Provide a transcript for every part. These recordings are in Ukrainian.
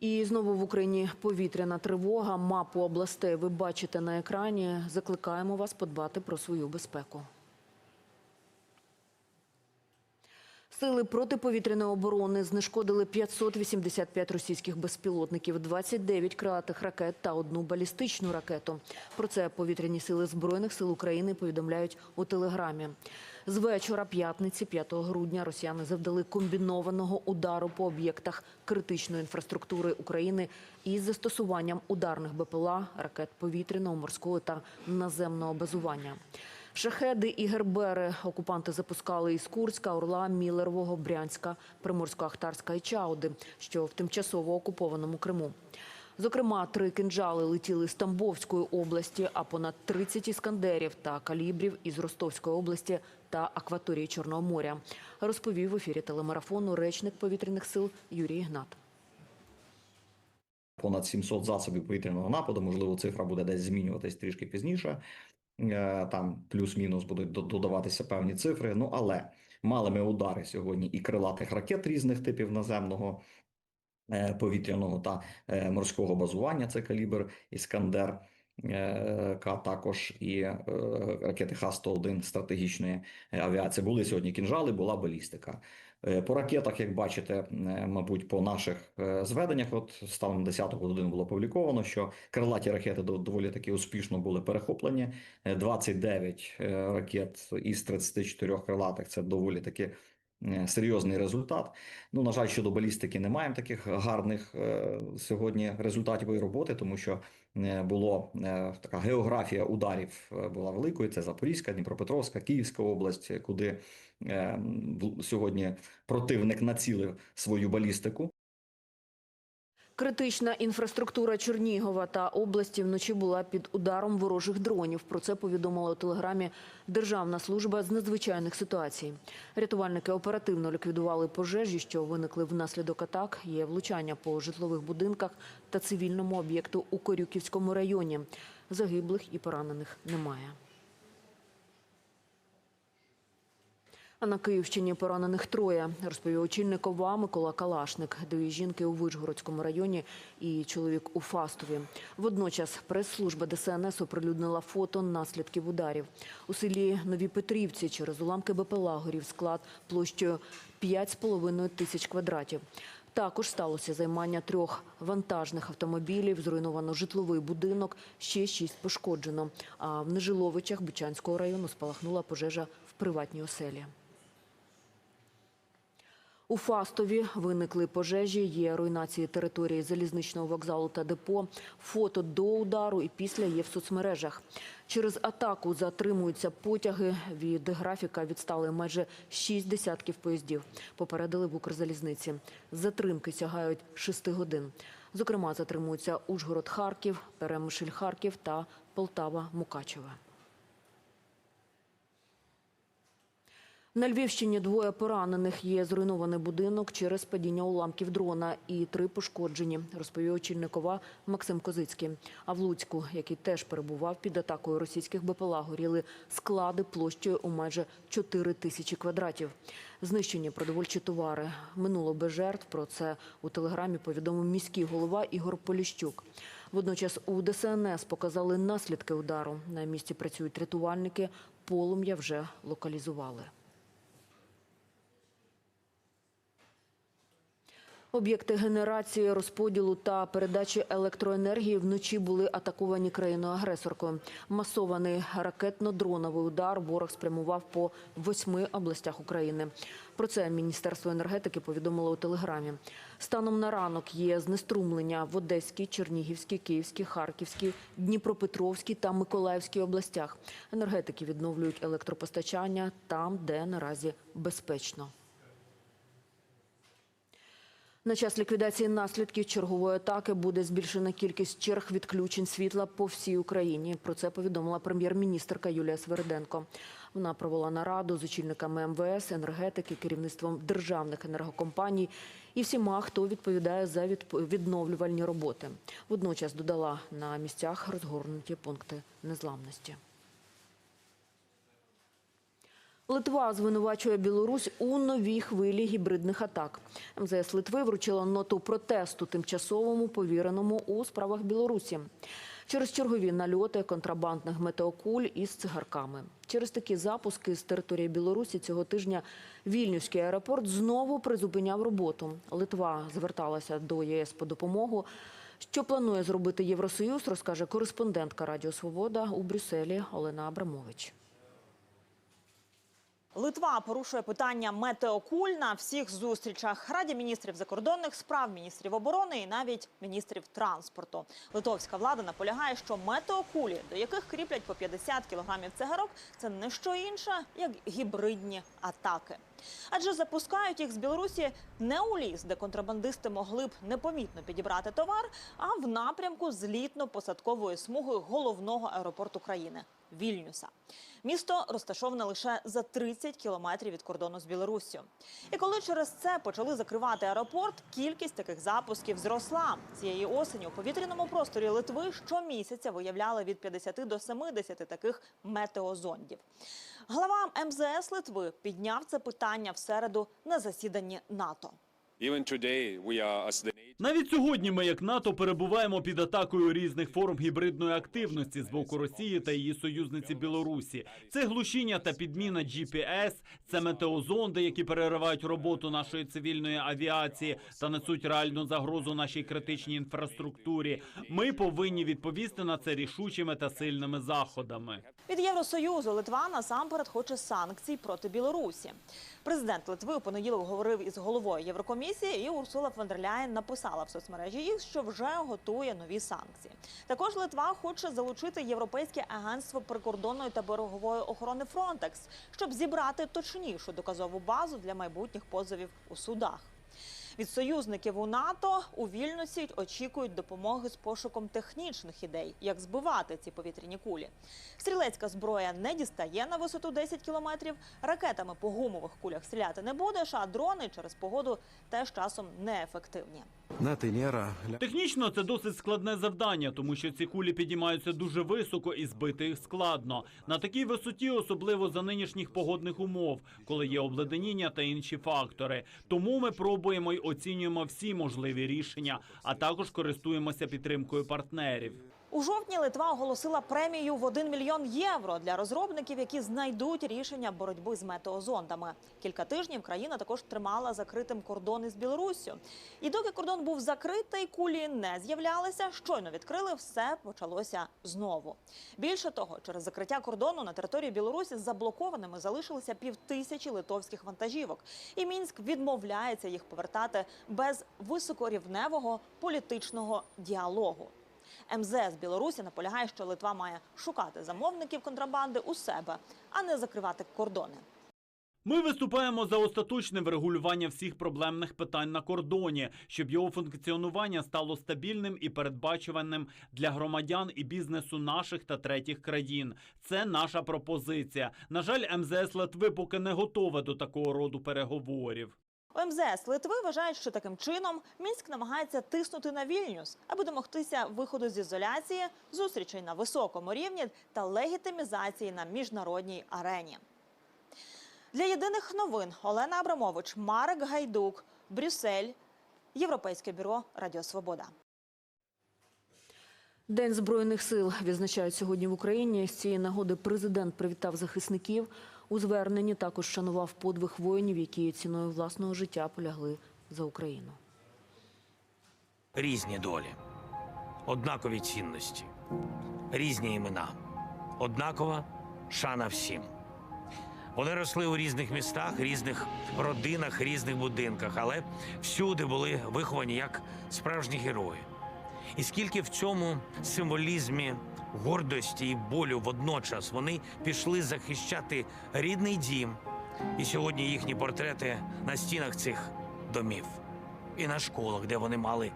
І знову в Україні повітряна тривога. Мапу областей ви бачите на екрані. Закликаємо вас подбати про свою безпеку. Сили протиповітряної оборони знешкодили 585 російських безпілотників, 29 крилатих ракет та одну балістичну ракету. Про це повітряні сили Збройних сил України повідомляють у Телеграмі. З вечора п'ятниці, 5 грудня, росіяни завдали комбінованого удару по об'єктах критичної інфраструктури України із застосуванням ударних БПЛА, ракет повітряного, морського та наземного базування. Шахеди і гербери окупанти запускали із Курська, Орла, Мілерового, Брянська, Приморсько-Ахтарська і Чауди, що в тимчасово окупованому Криму. Зокрема, три кинджали летіли з Тамбовської області, а понад 30 іскандерів та калібрів із Ростовської області та акваторії Чорного моря, розповів в ефірі телемарафону речник повітряних сил Юрій Ігнат. понад 700 засобів повітряного нападу. Можливо, цифра буде десь змінюватись трішки пізніше. Е, Там плюс-мінус будуть додаватися певні цифри. Ну але мали ми удари сьогодні і крилатих ракет різних типів наземного. е, Повітряного та е, морського базування це калібр Іскандер, е, також і е, ракети Х-101 стратегічної е, авіації. Були сьогодні кінжали, була балістика. По ракетах, як бачите, мабуть, по наших зведеннях, от станом 10 годин було опубліковано, що крилаті ракети доволі таки успішно були перехоплені. Е, 29 е, ракет із 34 крилатих це доволі таки серйозний результат. Ну, на жаль, щодо балістики не маємо таких гарних сьогодні результатів і роботи, тому що було е, така географія ударів е, була великою. Це Запорізька, Дніпропетровська, Київська область, е, куди е, сьогодні противник націлив свою балістику. Критична інфраструктура Чернігова та області вночі була під ударом ворожих дронів. Про це повідомила у телеграмі Державна служба з надзвичайних ситуацій. Рятувальники оперативно ліквідували пожежі, що виникли внаслідок атак. Є влучання по житлових будинках та цивільному об'єкту у Корюківському районі. Загиблих і поранених немає. А на Київщині поранених троє, розповів очільник ОВА Микола Калашник. Дві жінки у Вишгородському районі і чоловік у Фастові. Водночас прес-служба ДСНС оприлюднила фото наслідків ударів. У селі Нові Петрівці через уламки БПЛА горів склад площею 5,5 тисяч квадратів. Також сталося займання трьох вантажних автомобілів, зруйновано житловий будинок, ще шість пошкоджено. А в Нежиловичах Бучанського району спалахнула пожежа в приватній оселі. У Фастові виникли пожежі, є руйнації території залізничного вокзалу та депо. Фото до удару і після є в соцмережах. Через атаку затримуються потяги. Від графіка відстали майже шість десятків поїздів. Попередили в Укрзалізниці. Затримки сягають шести годин. Зокрема, затримуються Ужгород-Харків, Перемишль-Харків та Полтава-Мукачеве. На Львівщині двоє поранених є зруйнований будинок через падіння уламків дрона і три пошкоджені, розповів очільник ОВА Максим Козицький. А в Луцьку, який теж перебував під атакою російських БПЛА, горіли склади площею у майже 4 тисячі квадратів. Знищені продовольчі товари. Минуло без жертв. Про це у телеграмі повідомив міський голова Ігор Поліщук. Водночас у ДСНС показали наслідки удару. На місці працюють рятувальники. Полум'я вже локалізували. Об'єкти генерації, розподілу та передачі електроенергії вночі були атаковані країною-агресоркою. Масований ракетно-дроновий удар ворог спрямував по восьми областях України. Про це Міністерство енергетики повідомило у телеграмі. Станом на ранок є знеструмлення в Одеській, Чернігівській, Київській, Харківській, Дніпропетровській та Миколаївській областях. Енергетики відновлюють електропостачання там, де наразі безпечно. На час ліквідації наслідків чергової атаки буде збільшена кількість черг відключень світла по всій Україні. Про це повідомила прем'єр-міністрка Юлія Свериденко. Вона провела нараду з очільниками МВС, енергетики, керівництвом державних енергокомпаній і всіма, хто відповідає за відновлювальні роботи. Водночас додала на місцях розгорнуті пункти незламності. Литва звинувачує Білорусь у новій хвилі гібридних атак. МЗС Литви вручила ноту протесту тимчасовому повіреному у справах Білорусі через чергові нальоти контрабандних метеокуль із цигарками. Через такі запуски з території Білорусі цього тижня Вільнюський аеропорт знову призупиняв роботу. Литва зверталася до ЄС по допомогу. Що планує зробити Євросоюз, розкаже кореспондентка Радіо Свобода у Брюсселі Олена Абрамович. Литва порушує питання метеокуль на всіх зустрічах Раді міністрів закордонних справ, міністрів оборони і навіть міністрів транспорту. Литовська влада наполягає, що метеокулі, до яких кріплять по 50 кілограмів цигарок, це не що інше, як гібридні атаки. Адже запускають їх з Білорусі не у ліс, де контрабандисти могли б непомітно підібрати товар, а в напрямку злітно-посадкової смуги головного аеропорту країни Вільнюса. Місто розташоване лише за 30 кілометрів від кордону з Білоруссю. І коли через це почали закривати аеропорт, кількість таких запусків зросла. Цієї осені у повітряному просторі Литви щомісяця виявляли від 50 до 70 таких метеозондів. Глава МЗС Литви підняв це питання в середу на засіданні НАТО. Навіть сьогодні ми, як НАТО, перебуваємо під атакою різних форм гібридної активності з боку Росії та її союзниці Білорусі. Це глушіння та підміна GPS, це метеозонди, які переривають роботу нашої цивільної авіації та несуть реальну загрозу нашій критичній інфраструктурі. Ми повинні відповісти на це рішучими та сильними заходами. Від Євросоюзу Литва насамперед хоче санкцій проти Білорусі. Президент Литви у понеділок говорив із головою Єврокомісії, і Урсула фон написала в соцмережі X, що вже готує нові санкції. Також Литва хоче залучити Європейське агентство прикордонної та берегової охорони Фронтекс, щоб зібрати точнішу доказову базу для майбутніх позовів у судах. Від союзників у НАТО у Вільнюсі очікують допомоги з пошуком технічних ідей, як збивати ці повітряні кулі. Стрілецька зброя не дістає на висоту 10 кілометрів. Ракетами по гумових кулях стріляти не будеш, а дрони через погоду теж часом неефективні. Технічно це досить складне завдання, тому що ці кулі підіймаються дуже високо і збити їх складно. На такій висоті, особливо за нинішніх погодних умов, коли є обледеніння та інші фактори. Тому ми пробуємо й оцінюємо всі можливі рішення, а також користуємося підтримкою партнерів. У жовтні Литва оголосила премію в 1 мільйон євро для розробників, які знайдуть рішення боротьби з метеозондами. Кілька тижнів країна також тримала закритим кордон із Білоруссю. І доки кордон був закритий, кулі не з'являлися. Щойно відкрили, все почалося знову. Більше того, через закриття кордону на території Білорусі заблокованими залишилися півтисячі литовських вантажівок. І Мінськ відмовляється їх повертати без високорівневого політичного діалогу. МЗС Білорусі наполягає, що Литва має шукати замовників контрабанди у себе, а не закривати кордони. Ми виступаємо за остаточне врегулювання всіх проблемних питань на кордоні, щоб його функціонування стало стабільним і передбачуваним для громадян і бізнесу наших та третіх країн. Це наша пропозиція. На жаль, МЗС Литви поки не готове до такого роду переговорів. У МЗС Литви вважають, що таким чином Мінськ намагається тиснути на Вільнюс, аби домогтися виходу з ізоляції, зустрічей на високому рівні та легітимізації на міжнародній арені. Для єдиних новин Олена Абрамович, Марек Гайдук, Брюссель, Європейське бюро Радіо Свобода. День збройних сил відзначають сьогодні в Україні. З цієї нагоди президент привітав захисників. У зверненні також шанував подвиг воїнів, які ціною власного життя полягли за Україну. різні долі, однакові цінності, різні імена, однакова шана всім. Вони росли у різних містах, різних родинах, різних будинках, але всюди були виховані як справжні герої. І скільки в цьому символізмі гордості і болю водночас вони пішли захищати рідний дім, і сьогодні їхні портрети на стінах цих домів і на школах, де вони мали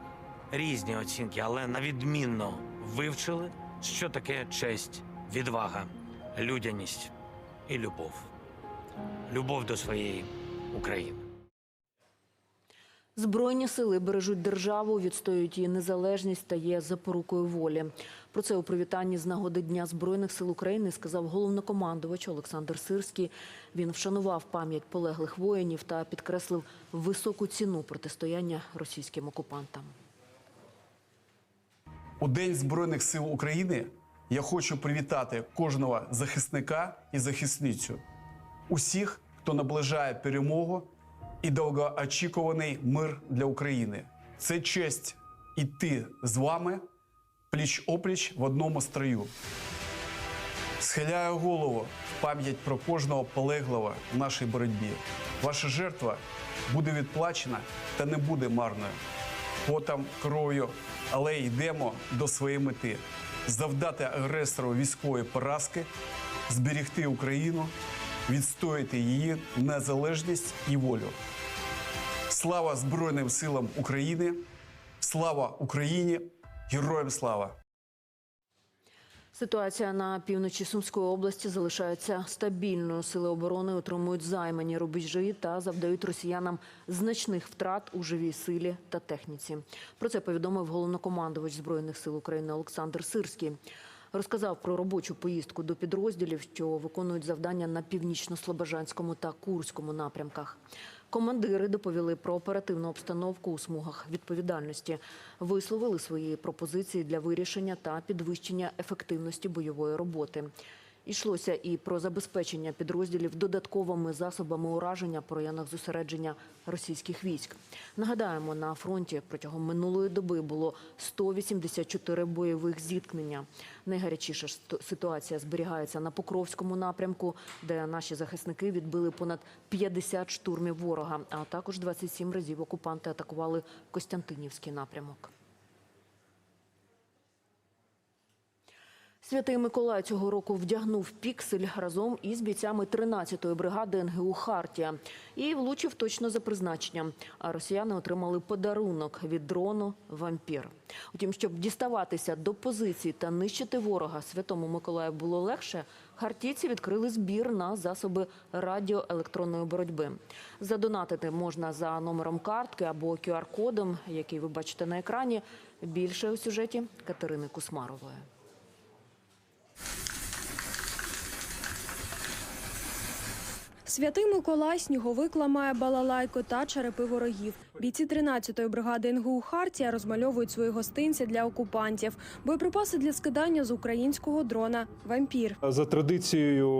різні оцінки, але на відмінно вивчили, що таке честь, відвага, людяність і любов. Любов до своєї України. Збройні сили бережуть державу, відстоюють її незалежність та є запорукою волі. Про це у привітанні з нагоди Дня Збройних сил України сказав головнокомандувач Олександр Сирський. Він вшанував пам'ять полеглих воїнів та підкреслив високу ціну протистояння російським окупантам. У День Збройних сил України я хочу привітати кожного захисника і захисницю, усіх, хто наближає перемогу і довгоочікуваний мир для України. Це честь іти з вами пліч опліч в одному строю. Схиляю голову в пам'ять про кожного полеглого в нашій боротьбі. Ваша жертва буде відплачена та не буде марною. Потом, кров'ю, але йдемо до своєї мети завдати агресору військової поразки, зберегти Україну, відстояти її незалежність і волю. Слава Збройним силам України! Слава Україні! Героям слава! Ситуація на півночі Сумської області залишається стабільною. Сили оборони отримують займані рубежі та завдають росіянам значних втрат у живій силі та техніці. Про це повідомив головнокомандувач збройних сил України Олександр Сирський. Розказав про робочу поїздку до підрозділів, що виконують завдання на північно-слобожанському та Курському напрямках. Командири доповіли про оперативну обстановку у смугах відповідальності, висловили свої пропозиції для вирішення та підвищення ефективності бойової роботи. Йшлося і про забезпечення підрозділів додатковими засобами ураження по районах зосередження російських військ. Нагадаємо, на фронті протягом минулої доби було 184 бойових зіткнення. Найгарячіша ситуація зберігається на Покровському напрямку, де наші захисники відбили понад 50 штурмів ворога, а також 27 разів окупанти атакували Костянтинівський напрямок. Святий Миколай цього року вдягнув піксель разом із бійцями 13-ї бригади НГУ «Хартія» і влучив точно за призначенням. А росіяни отримали подарунок від дрону «Вампір». Утім, щоб діставатися до позицій та нищити ворога, Святому Миколаю було легше. Хартійці відкрили збір на засоби радіоелектронної боротьби. Задонатити можна за номером картки або QR-кодом, який ви бачите на екрані. Більше у сюжеті Катерини Кусмарової. Святий Миколай сніговик ламає балалайку та черепи ворогів. Бійці 13-ї бригади НГУ Хартія розмальовують свої гостинці для окупантів. Боєприпаси для скидання з українського дрона Вампір. За традицією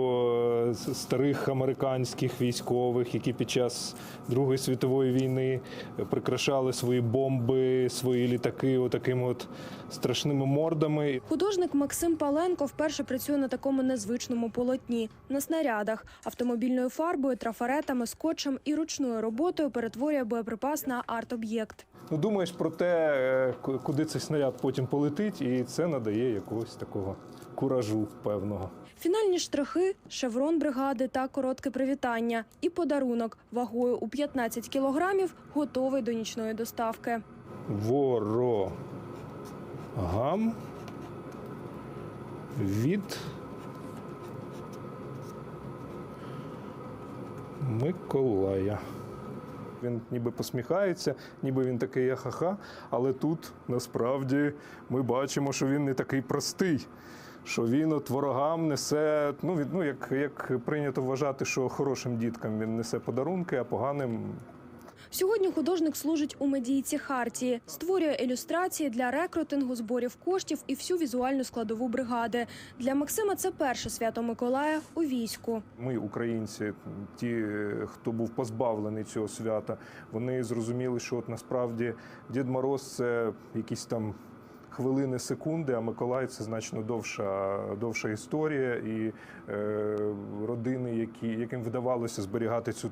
е, старих американських військових, які під час Другої світової війни прикрашали свої бомби, свої літаки отакими от страшними мордами. Художник Максим Паленко вперше працює на такому незвичному полотні на снарядах, автомобільною фарбою, трафаретами, скотчем і ручною роботою перетворює на арт-об'єкт. Ну, думаєш про те, е, куди цей снаряд потім полетить, і це надає якогось такого куражу певного. Фінальні штрихи, шеврон бригади та коротке привітання. І подарунок вагою у 15 кілограмів готовий до нічної доставки. Ворогам від Миколая. Він ніби посміхається, ніби він такий ахаха, але тут насправді ми бачимо, що він не такий простий. Що він от ворогам несе, ну, від, ну як, як прийнято вважати, що хорошим діткам він несе подарунки, а поганим Сьогодні художник служить у медійці Хартії, створює ілюстрації для рекрутингу, зборів коштів і всю візуальну складову бригади. Для Максима це перше свято Миколая у війську. Ми, українці, ті, хто був позбавлений цього свята, вони зрозуміли, що от насправді Дід Мороз це якісь там хвилини, секунди, а Миколай це значно довша, довша історія. І е, родини, які, яким вдавалося зберігати цю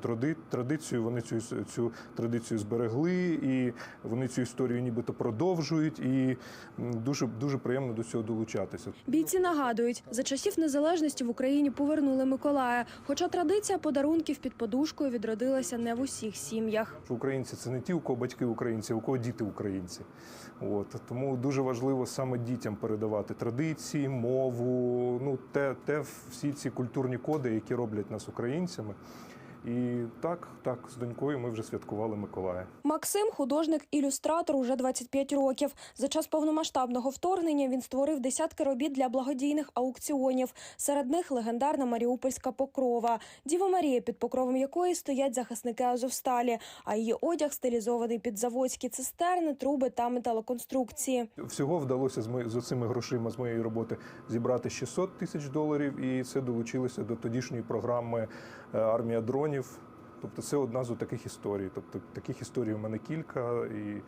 традицію, вони цю, цю традицію зберегли, і вони цю історію нібито продовжують. І дуже, дуже приємно до цього долучатися. Бійці нагадують, за часів незалежності в Україні повернули Миколая. Хоча традиція подарунків під подушкою відродилася не в усіх сім'ях. українці це не ті, у кого батьки українці, у кого діти українці. От тому дуже важливо саме дітям передавати традиції, мову, ну те, те всі ці культурні коди, які роблять нас українцями. І так, так, з донькою ми вже святкували Миколая. Максим художник-ілюстратор уже 25 років. За час повномасштабного вторгнення він створив десятки робіт для благодійних аукціонів. Серед них легендарна Маріупольська покрова, Діва Марія, під покровом якої стоять захисники Азовсталі, а її одяг стилізований під заводські цистерни, труби та металоконструкції. Всього вдалося з мо- з цими грошима з моєї роботи зібрати 600 тисяч доларів, і це долучилося до тодішньої програми Армія дронів. Тобто, це одна з таких історій. Тобто таких історій у мене кілька. І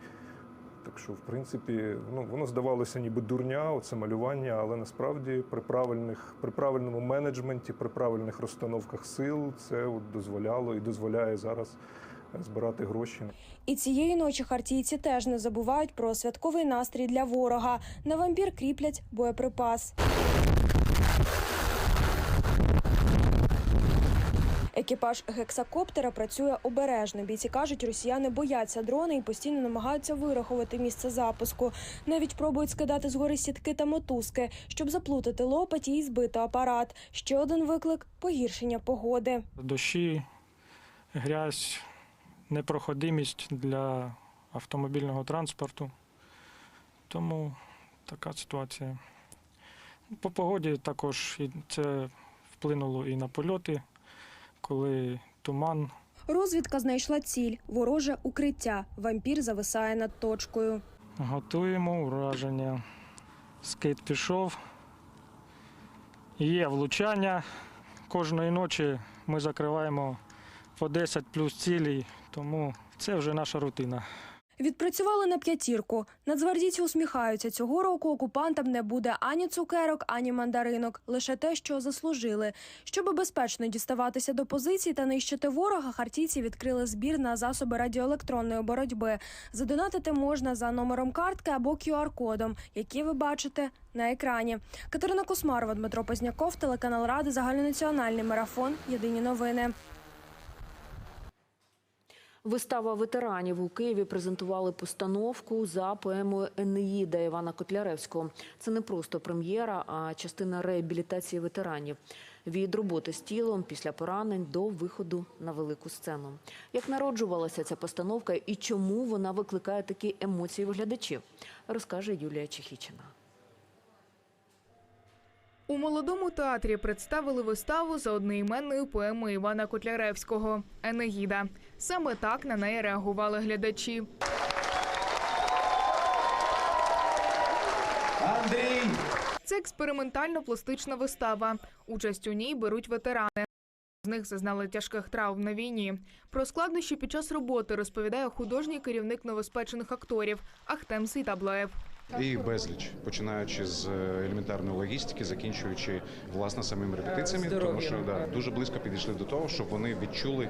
так що, в принципі, ну воно здавалося ніби дурня, оце малювання, але насправді при правильних, при правильному менеджменті, при правильних розстановках сил це от дозволяло і дозволяє зараз е, збирати гроші. І цієї ночі хартійці теж не забувають про святковий настрій для ворога. На вампір кріплять боєприпас. Екіпаж гексакоптера працює обережно. Бійці кажуть, росіяни бояться дрони і постійно намагаються вирахувати місце запуску. Навіть пробують скидати згори сітки та мотузки, щоб заплутати лопаті і збити апарат. Ще один виклик погіршення погоди. Дощі, грязь, непроходимість для автомобільного транспорту. Тому така ситуація. По погоді також це вплинуло і на польоти, коли туман. Розвідка знайшла ціль вороже укриття. Вампір зависає над точкою. Готуємо ураження. Скид пішов. Є влучання. Кожної ночі ми закриваємо по 10 плюс цілей, тому це вже наша рутина. Відпрацювали на п'ятірку. Нацгвардійці усміхаються. Цього року окупантам не буде ані цукерок, ані мандаринок. Лише те, що заслужили. Щоби безпечно діставатися до позицій та нищити ворога, хартійці відкрили збір на засоби радіоелектронної боротьби. Задонатити можна за номером картки або QR-кодом, які ви бачите на екрані. Катерина Космарова, Дмитро Позняков, телеканал Ради, загальнонаціональний марафон. Єдині новини. Вистава ветеранів у Києві презентували постановку за поемою Енеїда Івана Котляревського. Це не просто прем'єра, а частина реабілітації ветеранів. Від роботи з тілом після поранень до виходу на велику сцену. Як народжувалася ця постановка і чому вона викликає такі емоції в глядачів, розкаже Юлія Чехічина. У молодому театрі представили виставу за одноіменною поемою Івана Котляревського Енеїда. Саме так на неї реагували глядачі. Андрій! Це експериментально-пластична вистава. Участь у ній беруть ветерани. З них зазнали тяжких травм на війні. Про складнощі під час роботи розповідає художній керівник новоспечених акторів Ахтем Сейтаблаєв. І їх безліч, починаючи з е, елементарної логістики, закінчуючи власне самими репетиціями, тому що да, дуже близько підійшли до того, щоб вони відчули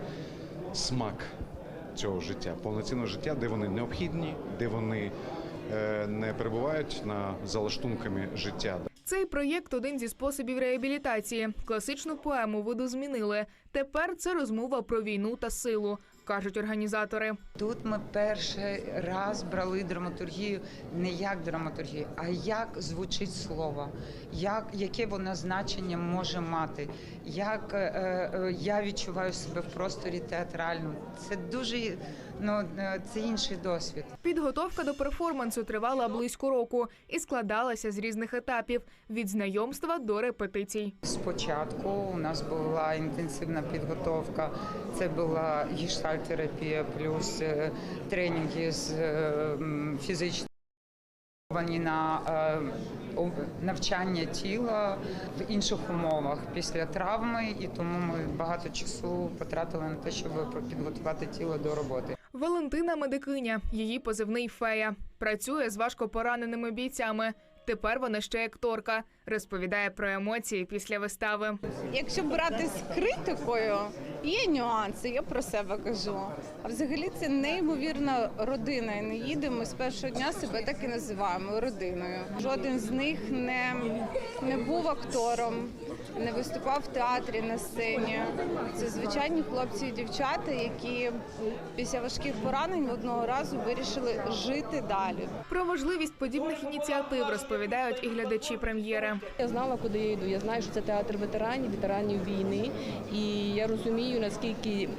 смак цього життя, повноцінного життя, де вони необхідні, де вони е, не перебувають на залаштунками життя. Цей проєкт один зі способів реабілітації. Класичну поему воду змінили. Тепер це розмова про війну та силу, кажуть організатори. Тут ми перший раз брали драматургію не як драматургію, а як звучить слово, як, яке воно значення може мати, як е, е, я відчуваю себе в просторі театральному. Це дуже ну, е, це інший досвід. Підготовка до перформансу тривала близько року і складалася з різних етапів від знайомства до репетицій. Спочатку у нас була інтенсивна підготовка. Це була гештальтерапія, плюс е, тренінги з е, фізичної на навчання тіла в інших умовах після травми, і тому ми багато часу потратили на те, щоб підготувати тіло до роботи. Валентина медикиня, її позивний фея. Працює з важко пораненими бійцями. Тепер вона ще акторка. Розповідає про емоції після вистави. Якщо брати з критикою, є нюанси, я про себе кажу. А взагалі це неймовірна родина. І не їдемо з першого дня себе так і називаємо родиною. Жоден з них не, не був актором, не виступав в театрі на сцені. Це звичайні хлопці і дівчата, які після важких поранень одного разу вирішили жити далі. Про важливість подібних ініціатив розповідають і глядачі прем'єри. Я знала, куди я йду. Я знаю, що це театр ветеранів, ветеранів війни. І я розумію, наскільки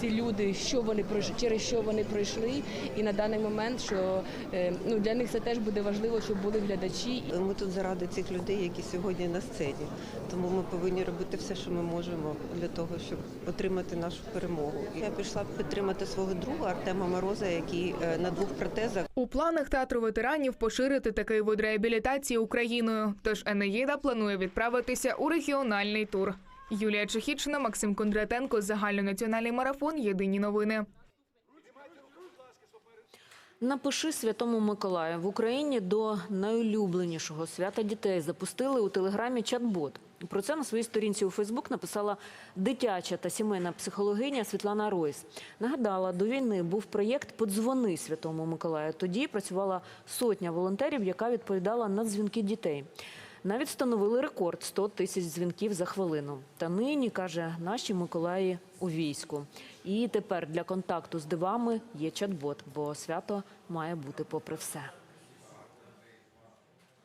ці люди, що вони пройшли, через що вони пройшли. І на даний момент, що е, ну для них це теж буде важливо, щоб були глядачі. Ми тут заради цих людей, які сьогодні на сцені. Тому ми повинні робити все, що ми можемо для того, щоб отримати нашу перемогу. Я пішла підтримати свого друга Артема Мороза, який е, на двох протезах. У планах театру ветеранів поширити такий вид реабілітації Україною. Тож Енеїда планує відправитися у регіональний тур. Юлія Чехічна, Максим Кондратенко, загальнонаціональний марафон. Єдині новини. Напиши Святому Миколаю в Україні до найулюбленішого свята дітей запустили у телеграмі чат-бот. Про це на своїй сторінці у Фейсбук написала дитяча та сімейна психологиня Світлана Ройс. Нагадала, до війни був проєкт Подзвони Святому Миколаю. Тоді працювала сотня волонтерів, яка відповідала на дзвінки дітей. Навіть встановили рекорд 100 тисяч дзвінків за хвилину. Та нині, каже, наші Миколаї у війську. І тепер для контакту з дивами є чат-бот, бо свято має бути попри все.